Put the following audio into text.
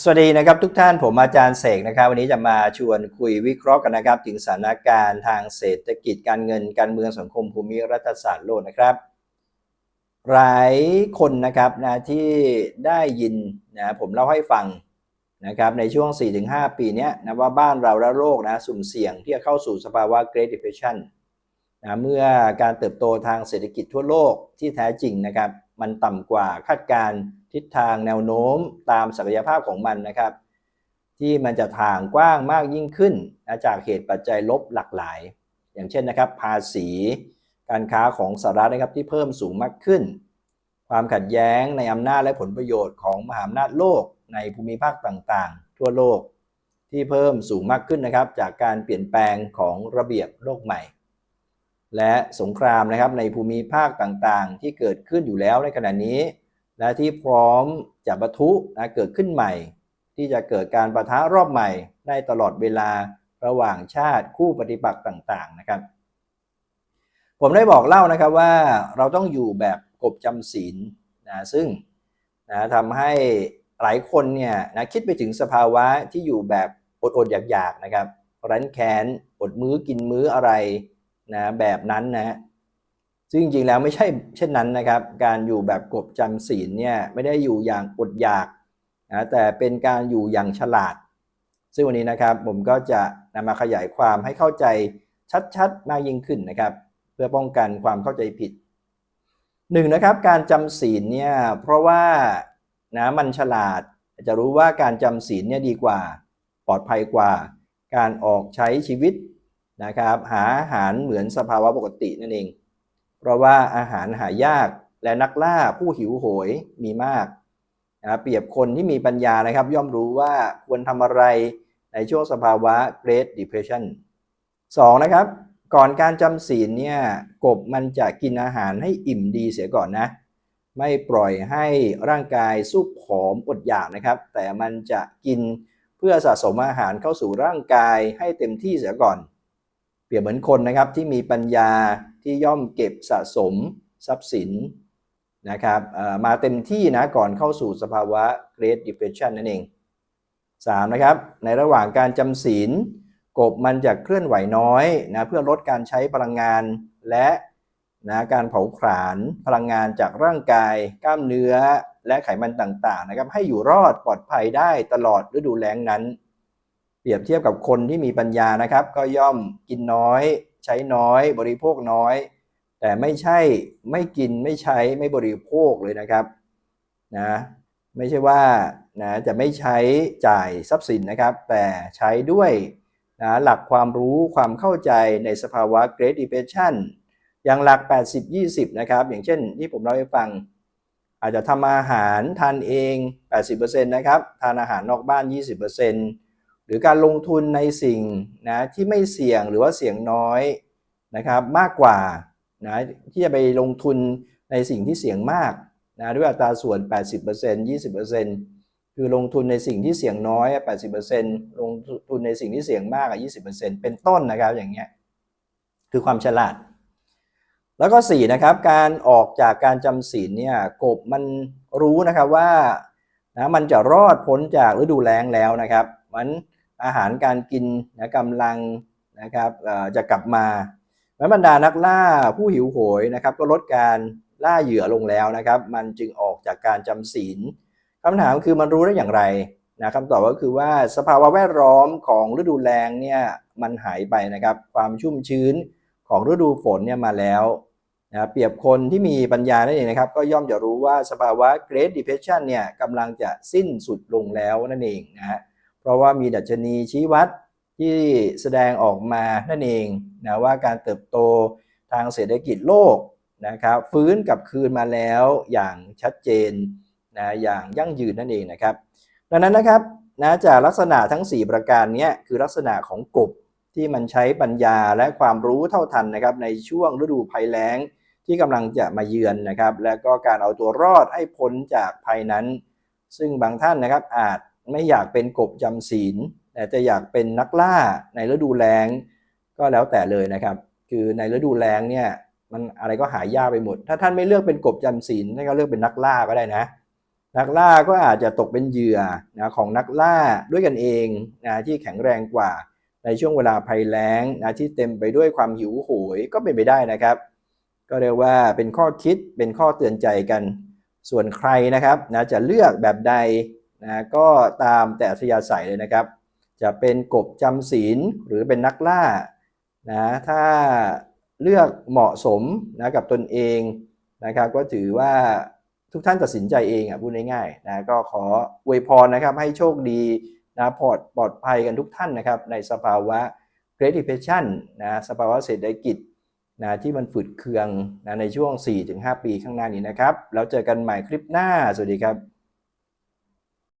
สวัสดีนะครับทุกท่านผมอาจารย์เสกนะครับ วันนี้จะมาชวนคุยวิเคราะห์กันนะครับ ถึงสถานการณ์ทางเศรษฐกิจการเงินการเมืองสังคมภูมิรัฐศาสตร์โลกนะครับ หลายคนนะครับนะที่ได้ยินนะผมเล่าให้ฟังนะครับในช่วง 4-5 ปีนี้นะว่าบ้านเราและโลกนะสุ่มเสี่ยงที่จะเข้าสู่สภาวะ Great Depression นะเมื่อการเติบโตทางเศรษฐกิจทั่วโลกที่แท้จริงนะครับ มันต่ำกว่าคาดการณ์ ทิศทางแนวโน้มตามศักยภาพของมันนะครับ ที่มันจะทางกว้างมากยิ่งขึ้นจากเหตุปัจจัยลบหลากหลาย อย่างเช่นนะครับ ภาษี การค้าของสหรัฐนะครับที่เพิ่มสูงมากขึ้น ความขัดแย้งในอำนาจและผลประโยชน์ของมหาอำนาจโลกในภูมิภาคต่างๆ ทั่วโลกที่เพิ่มสูงมากขึ้นนะครับ จากการเปลี่ยนแปลงของระเบียบโลกใหม่ และสงครามนะครับในภูมิภาคต่างๆ ที่เกิดขึ้นอยู่แล้วในขณะนี้ และที่พร้อมจะบรรทุนะเกิดขึ้นใหม่ ที่จะเกิดการประทะรอบใหม่ได้ตลอดเวลาระหว่างชาติคู่ปฏิปักษ์ต่างๆนะครับ ผมได้บอกเล่านะครับว่าเราต้องอยู่แบบกบจำศีลนะซึ่งนะทำให้หลายคนเนี่ยนะคิดไปถึงสภาวะที่อยู่แบบอดๆอยากๆนะครับ รั้นแค้นอดมื้อกินมื้ออะไรนะแบบนั้นนะ ซึ่งจริงๆแล้วไม่ใช่เช่นนั้นนะครับ การอยู่แบบกบจำศีลเนี่ยไม่ได้อยู่อย่างอดอยากนะแต่เป็นการอยู่อย่างฉลาด ซึ่งวันนี้นะครับผมก็จะนำมาขยายความให้เข้าใจชัดๆ มากยิ่งขึ้นนะครับ เพื่อป้องกันความเข้าใจผิดหนึ่งนะครับการจำศีลเนี่ยเพราะว่านะมันฉลาดจะรู้ว่าการจำศีลเนี่ยดีกว่าปลอดภัยกว่า การออกใช้ชีวิตนะครับ หาอาหารเหมือนสภาวะปกตินั่นเอง เพราะว่าอาหารหายากและนักล่าผู้หิวโหยมีมากนะเปรียบคนที่มีปัญญานะครับ ย่อมรู้ว่าควรทำอะไรในช่วงสภาวะ Great Depression 2. นะครับ ก่อนการจำศีลเนี่ยกบมันจะกินอาหารให้อิ่มดีเสียก่อนนะ ไม่ปล่อยให้ร่างกายสุกผอมอดอยากนะครับ แต่มันจะกินเพื่อสะสมอาหารเข้าสู่ร่างกายให้เต็มที่เสียก่อน รียบเหมือนคนนะครับที่มีปัญญาที่ย่อมเก็บสะสมทรัพย์สินนะครับมาเต็มที่นะก่อนเข้าสู่สภาวะ Great Depression นั่นเอง 3. นะครับในระหว่างการจำศีลกบมันจะเคลื่อนไหวน้อยนะเพื่อลดการใช้พลังงานและนะการเผาผลาญพลังงานจากร่างกาย กล้ามเนื้อและไขมันต่างๆนะครับให้อยู่รอดปลอดภัยได้ตลอดฤดูแล้งนั้น เปรียบเทียบกับคนที่มีปัญญานะครับ ก็ย่อมกินน้อย ใช้น้อย บริโภคน้อย แต่ไม่ใช่ไม่กินไม่ใช้ไม่บริโภคเลยนะครับนะไม่ใช่ว่านะจะไม่ใช้จ่ายทรัพย์สินนะครับ แต่ใช้ด้วยนะหลักความรู้ความเข้าใจในสภาวะ Great Depression อย่างหลัก 80-20 นะครับ อย่างเช่นที่ผมเล่าให้ฟัง อาจจะทำอาหารทานเอง 80%นะครับ ทานอาหารนอกบ้าน 20% หรือการลงทุนในสิ่งนะที่ไม่เสี่ยงหรือว่าเสี่ยงน้อยนะครับมากกว่านะที่จะไปลงทุนในสิ่งที่เสี่ยงมากนะด้วยอัตราส่วน 80% 20%คือลงทุนในสิ่งที่เสี่ยงน้อย 80%ลงทุนในสิ่งที่เสี่ยงมาก 20%เป็นต้นนะครับอย่างเงี้ยคือความฉลาด แล้วก็4นะครับการออกจากการจำศีลเนี่ยกบมันรู้นะครับว่านะมันจะรอดพ้นจากฤดูแล้งแล้วนะครับ มันอาหารการกินนะกำลังนะครับจะกลับมาบรรดานักล่าผู้หิวโหยนะครับ ก็ลดการล่าเหยื่อลงแล้วนะครับ มันจึงออกจากการจำศีลคำถามคือมันรู้ได้อย่างไรนะคำตอบก็คือว่าสภาวะแวดล้อมของฤดูแล้งเนี่ยมันหายไปนะครับ ความชุ่มชื้นของฤดูฝนเนี่ยมาแล้วนะเปรียบคนที่มีปัญญานั่นเองนะครับ ก็ย่อมจะรู้ว่าสภาวะ Great Depression เนี่ยกำลังจะสิ้นสุดลงแล้วนั่นเองนะฮะ เพราะว่ามีดัชนีชี้วัดที่แสดงออกมานั่นเองนะว่าการเติบโตทางเศรษฐกิจโลกนะครับฟื้นกลับคืนมาแล้วอย่างชัดเจนนะอย่างยั่งยืนนั่นเองนะครับดังนั้นนะครับนะจากลักษณะทั้ง 4 ประการนี้คือลักษณะของกบที่มันใช้ปัญญาและความรู้เท่าทันนะครับในช่วงฤดูภัยแล้งที่กำลังจะมาเยือนนะครับ และก็การเอาตัวรอดให้พ้นจากภัยนั้น ซึ่งบางท่านนะครับอาจ ไม่อยากเป็นกบจำศีลแต่จะอยากเป็นนักล่าในฤดูแล้งก็แล้วแต่เลยนะครับ คือในฤดูแล้งเนี่ยมันอะไรก็หายากไปหมด ถ้าท่านไม่เลือกเป็นกบจำศีลท่านก็เลือกเป็นนักล่าก็ได้นะ นักล่าก็อาจจะตกเป็นเหยื่อนะของนักล่าด้วยกันเองนะที่แข็งแรงกว่าในช่วงเวลาภัยแล้งนะที่เต็มไปด้วยความหิวโหยก็เป็นไปได้นะครับ ก็เรียกว่าเป็นข้อคิดเป็นข้อเตือนใจกัน ส่วนใครนะครับนะจะเลือกแบบใด นะก็ตามแต่อัธยาศัยเลยนะครับ จะเป็นกบจำศีลหรือเป็นนักล่านะถ้าเลือกเหมาะสมนะกับตนเองนะครับ ก็ถือว่าทุกท่านตัดสินใจเองอะพูดง่ายๆนะก็ขออวยพรนะครับให้โชคดีนะปลอดปลอดภัยกันทุกท่านนะครับ ในสภาวะ Great Depression นะสภาวะเศรษฐกิจนะที่มันฝืดเคืองนะในช่วง 4-5 ปีข้างหน้านี้นะครับ แล้วเจอกันใหม่คลิปหน้า สวัสดีครับ